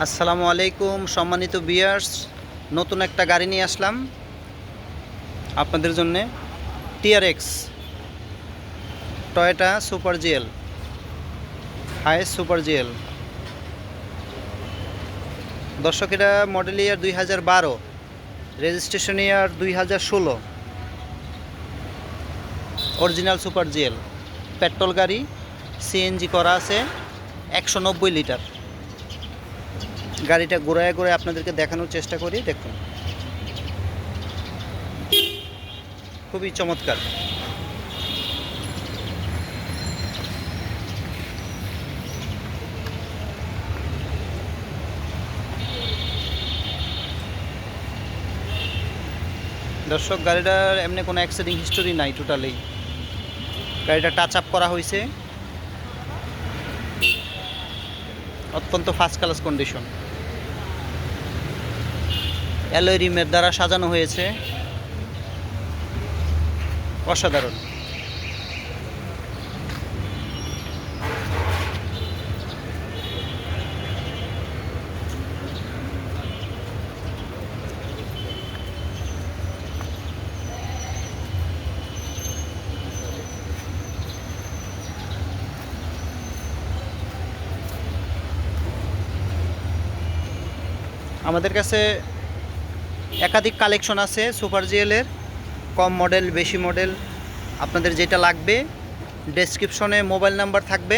আসসালামু আলাইকুম, সম্মানিত বিয়ার্স নতুন একটা গাড়ি নিয়ে আসলাম আপনাদের জন্যে। TRX Toyota super GL Hiace super GL. দর্শক, এটা মডেল ইয়ার দুই হাজার বারো, রেজিস্ট্রেশন ইয়ার দুই হাজার ষোলো। অরিজিনাল সুপার জিএল, পেট্রোল গাড়ি, সিএনজি করা আছে, একশো নব্বই লিটার। গাড়িটা ঘোরায় ঘুরে আপনাদেরকে দেখানোর চেষ্টা করি, দেখুন। খুবই চমৎকার। দর্শক, গাড়িটার এমনি কোনো অ্যাক্সিডেন্ট হিস্টোরি নাই টোটালি গাড়িটা টাচ আপ করা হয়েছে। অত্যন্ত ফার্স্ট ক্লাস কন্ডিশন অ্যালয় রিমের দ্বারা সাজানো হয়েছে। অসাধারণ। আমাদের কাছে একাধিক কালেকশন আছে, সুপার জিএলের কম মডেল, বেশি মডেল, আপনাদের যেটা লাগবে ডেসক্রিপশনে মোবাইল নাম্বার থাকবে,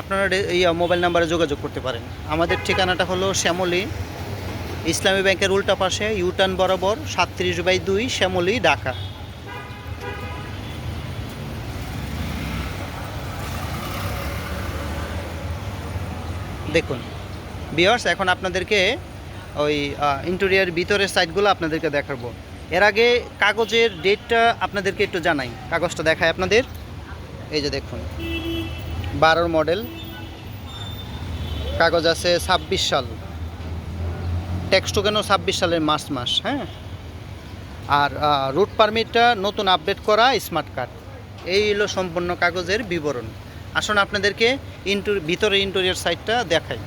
আপনারা এই মোবাইল নাম্বারে যোগাযোগ করতে পারেন। আমাদের ঠিকানাটা হলো শ্যামলী, ইসলামী ব্যাংকের উল্টা পাশে, ইউটার্ন বরাবর, সাতত্রিশ বাই দুই, শ্যামলী, ঢাকা। দেখুন বিয়ার্স এখন আপনাদেরকে ওই ইন্টেরিয়ার ভিতরের সাইডগুলো আপনাদেরকে দেখাবো। এর আগে কাগজের ডেটটা আপনাদেরকে একটু জানাই। কাগজটা দেখায় আপনাদের। এই যে দেখুন বারোর মডেল কাগজ আছে ছাব্বিশ সাল। টেক্সট কেন ছাব্বিশ সালের মার্চ মাস হ্যাঁ? আর রুট পারমিটটা নতুন আপডেট করা স্মার্ট কার্ড এই হলো সম্পূর্ণ কাগজের বিবরণ। আসুন আপনাদেরকে ইন্টু ভিতরে ইন্টেরিয়ার সাইডটা দেখাই।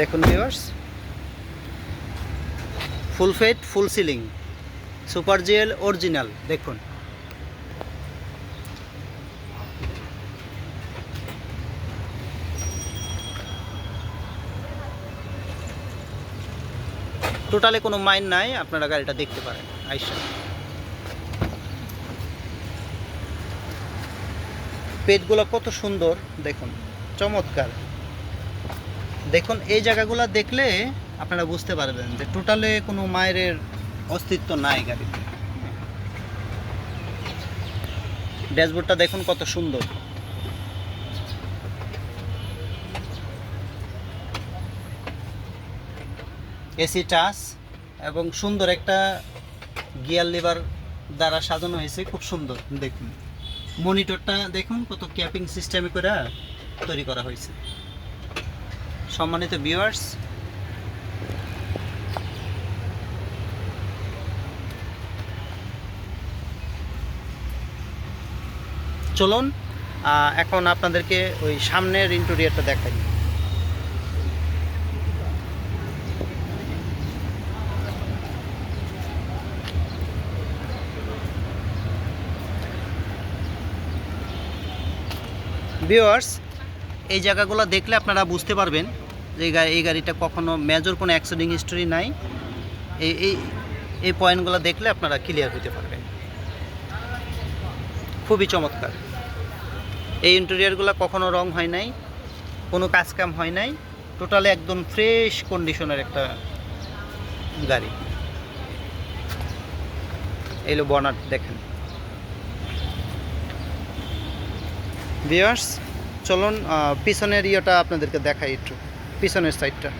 দেখুন ভিউয়ার্স ফুল ফেট ফুল সিলিং সুপার জেল অরিজিনাল দেখুন। টোটালে কোনো মাইন নাই, আপনারা গাড়িটা দেখতে পারেন, আইসা। পেটগুলো কত সুন্দর, দেখুন। চমৎকার। দেখুন, এই জায়গাগুলো দেখলে আপনারা বুঝতে পারবেন যে টোটালে কোনো মায়ের অস্তিত্ব নাই গাড়িতে। ড্যাশবোর্ডটা দেখুন কত সুন্দর। এসি টাচ এবং সুন্দর একটা গিয়ার লিভার দ্বারা সাজানো হয়েছে, খুব সুন্দর দেখুন। মনিটরটা দেখুন কত ক্যাপিং সিস্টেমে করে তৈরি করা হয়েছে। সম্মানিত ভিউয়ার্স চলুন এখন আপনাদেরকে ওই সামনের ইন্টেরিয়রটা দেখাই। ভিউয়ার্স এই জায়গাগুলো দেখলে আপনারা বুঝতে পারবেন যে এই গাড়িটা কখনো মেজর কোনো অ্যাক্সিডেন্ট হিস্টোরি নাই। এই এই এই পয়েন্টগুলো দেখলে আপনারা ক্লিয়ার হতে পারবেন। খুবই চমৎকার। এই ইন্টেরিয়ারগুলো কখনো রং হয় নাই, কোনো কাজকাম হয় নাই টোটালি একদম ফ্রেশ কন্ডিশনের একটা গাড়ি। এলো বনাট দেখেন। ভিউয়ার্স চলুন পিছনের ইয়েটা আপনাদেরকে দেখাই একটু। পিছনের সাইডটা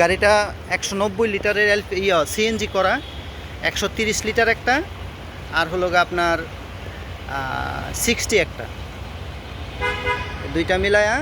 গাড়িটা একশো নব্বই লিটারের এল ইয়া সিএনজি করা, একশো তিরিশ লিটার একটা, আর হলো আপনার সিক্সটি একটা। দুইটা মিলায়া